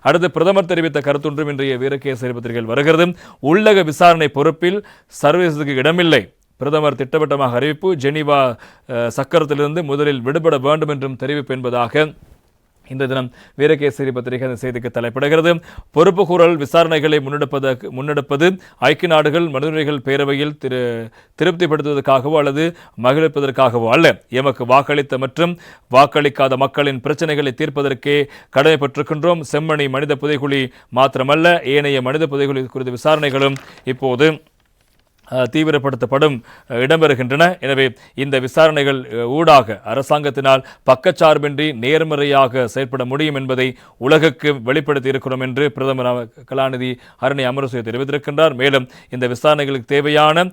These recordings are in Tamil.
அடுத்து பிரதமர் தெரிவித்த கருத்தொன்றும் இன்றைய வீரகேசரி பத்திரிகையில் வருகிறது. உள்ளக விசாரணை பொறுப்பில் சர்வதேசத்துக்கு இடமில்லை. பிரதமர் திட்டவட்டமாக அறிவிப்பு ஜெனீவா சக்கரத்திலிருந்து முதலில் விடுபட வேண்டும் என்றும் தெரிவிப்பு என்பதாக இந்த தினம் வீரகேசரி பத்திரிகை அந்த செய்திக்கு தலைப்பிடுகிறது. பொறுப்பு கூறல் விசாரணைகளை முன்னெடுப்பதற்கு முன்னெடுப்பது ஐக்கிய நாடுகள் மனிதர்கள் பேரவையில் திரு திருப்திப்படுத்துவதற்காகவோ அல்லது மகிழ்ப்பதற்காகவோ அல்ல. எமக்கு வாக்களித்த மற்றும் வாக்களிக்காத மக்களின் பிரச்சனைகளை தீர்ப்பதற்கே கடமைப்பட்டிருக்கின்றோம். செம்மணி மனித புதைகுழி மாத்திரமல்ல ஏனைய மனித புதைகுழி குறித்த விசாரணைகளும் இப்போது தீவிரப்படுத்தப்படும் இடம்பெறுகின்றன. எனவே இந்த விசாரணைகள் ஊடாக அரசாங்கத்தினால் பக்கச்சார்பின்றி நேர்மறையாக செயற்பட முடியும் என்பதை உலகுக்கு வெளிப்படுத்தி இருக்கிறோம் என்று பிரதமர் கலாநிதி ஹரணி அமரசூய தெரிவித்திருக்கின்றார். மேலும் இந்த விசாரணைகளுக்கு தேவையான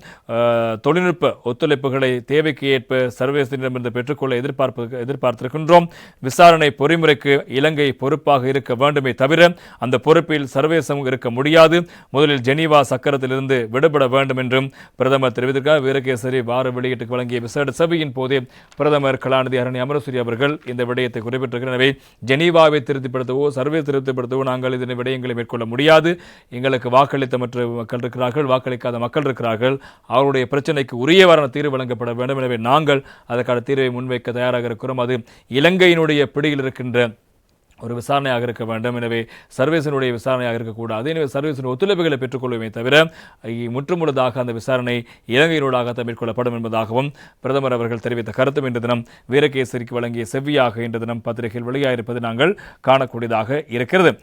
தொழில்நுட்ப ஒத்துழைப்புகளை தேவைக்கு ஏற்ப சர்வதேசத்திடமிருந்து பெற்றுக்கொள்ள எதிர்பார்ப்பு எதிர்பார்த்திருக்கின்றோம். விசாரணை பொறிமுறைக்கு இலங்கை பொறுப்பாக இருக்க வேண்டுமே தவிர அந்த பொறுப்பில் சர்வதேசம் இருக்க முடியாது. முதலில் ஜெனீவா சக்கரத்திலிருந்து விடுபட வேண்டும் என்றும் பிரதமர் தெரிவித்திருக்கிறார். வீரகேசரி வார வெளியீட்டுக்கு வழங்கிய விசேட சபையின் போதே பிரதமர் கலாநிதி அரணி அமரசூரி அவர்கள் இந்த விடயத்தை குறிப்பிட்டிருக்கிறார். எனவே ஜெனீவாவை திருப்திப்படுத்தவோ சர்வே திருப்திப்படுத்தவோ நாங்கள் இதனை விடயங்களை மேற்கொள்ள முடியாது. எங்களுக்கு வாக்களித்த மற்ற மக்கள் இருக்கிறார்கள் வாக்களிக்காத மக்கள் இருக்கிறார்கள். அவருடைய பிரச்சனைக்கு உரியவரான தீர்வு வழங்கப்பட வேண்டும். எனவே நாங்கள் அதற்கான தீர்வை முன்வைக்க தயாராக இருக்கிறோம். அது இலங்கையினுடைய பிடியில் இருக்கின்ற ஒரு விசாரணையாக இருக்க வேண்டும். எனவே சர்வேசனுடைய விசாரணையாக இருக்கக்கூடாது. எனவே சர்வீஸின் ஒத்துழைப்புகளை பெற்றுக்கொள்வோமே தவிர இ- முற்றுமுழுதாக அந்த விசாரணை இலங்கையினூடாக மேற்கொள்ளப்படும் என்பதாகவும் பிரதமர் அவர்கள் தெரிவித்த கருத்தும் இன்று தினம் வீரகேசரிக்கு வழங்கிய செவ்வியாக இன்று தினம் பத்திரிகையில் வெளியாயிருப்பது நாங்கள் காணக்கூடியதாக இருக்கிறது.